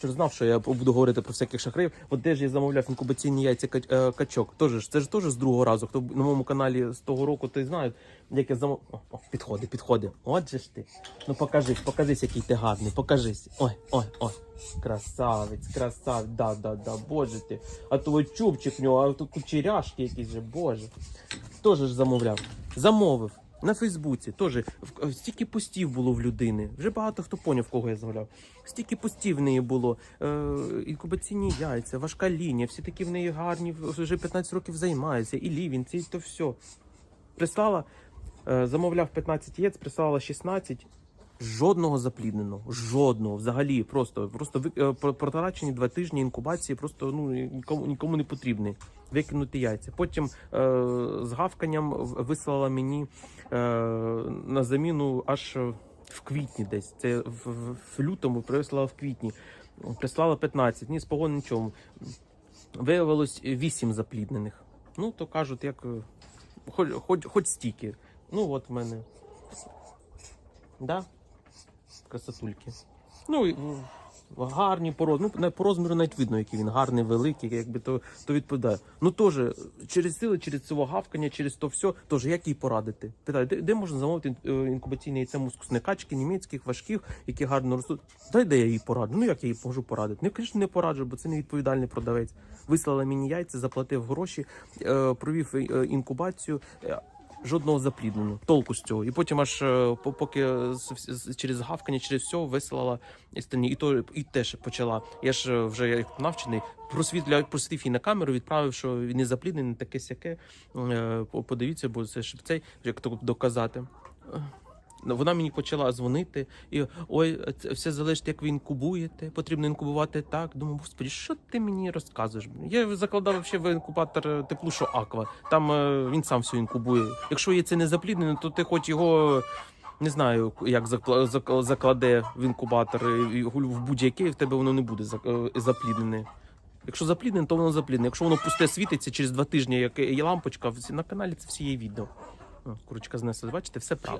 Що знав, що я буду говорити про всяких шахраїв. От де ж я замовляв інкубаційні яйця е, качок. Тож це ж теж з другого разу. Хто на моєму каналі з того року, той знає, як я замов... О, о, підходи, підходи. От же ж ти. Ну покажись, покажись, який ти гарний, покажись. Ой, ой, ой. Красавець, красавець, да, да, да, боже ти. А то чубчик в нього, а то кучеряшки якісь же, боже. Теж ж замовляв. Замовив. На Фейсбуці теж стільки постів було в людини. Вже багато хто поняв, кого я замовляв. Стільки постів в неї було. Е, інкубаційні яйця, важка лінія, всі такі в неї гарні, вже 15 років займаються, і лівін, це і то все. Прислала, е, замовляв 15 яєць, прислала 16. Жодного заплідненого, жодного взагалі. Просто просто е, протрачені два тижні інкубації, просто ну нікому нікому не потрібні. Викинути яйця. Потім е, з гавканням вислала мені е, на заміну аж в квітні десь. Це в, в, в лютому прислала в квітні. Прислала 15, ні, з погон нічому. Виявилось 8 запліднених. Ну, то кажуть, як е, хоч, хоч, хоч стільки. Ну, от в мене. Да? Красотульки. Ну, гарні по. Ну, по розміру навіть видно, який він гарний, великий, якби то, то відповідає. Ну теж через сили, через цього гавкання, через то все, теж як їй порадити? Питаю, де, де можна замовити е, інкубаційне яйце мускусне качки, німецьких, важких, які гарно ростуть. Дай де я їй пораджу. Ну як я їй можу порадити? Ну, звісно, не пораджу, бо це невідповідальний продавець. Вислала мені яйця, заплатив гроші, е, провів е, інкубацію. Жодного заплідненого, толку з цього. І потім аж е, поки через гавкання, через все висилала стані, і то і теж почала. Я ж е, вже як навчений, просвітля просвітив її на камеру, відправив, що він не запліднений, таке сяке. Е, Подивіться, бо це ж цей, як доказати. Е, Вона мені почала дзвонити, і ой, це все залежить, як ви інкубуєте. Потрібно інкубувати так. Думаю, господи, що ти мені розказуєш? Я закладав ще в інкубатор е, теплу, що аква. Там е, він сам все інкубує. Якщо є це не запліднене, то ти хоч його. Не знаю, як закладе в інкубатор і- і гуль- в будь-який, в тебе воно не буде е, запліднене. Якщо запліднене, то воно запліднене. Якщо воно пусте світиться через два тижні, як є лампочка, на каналі це всі є відео. Курочка знеслась, бачите, все правда.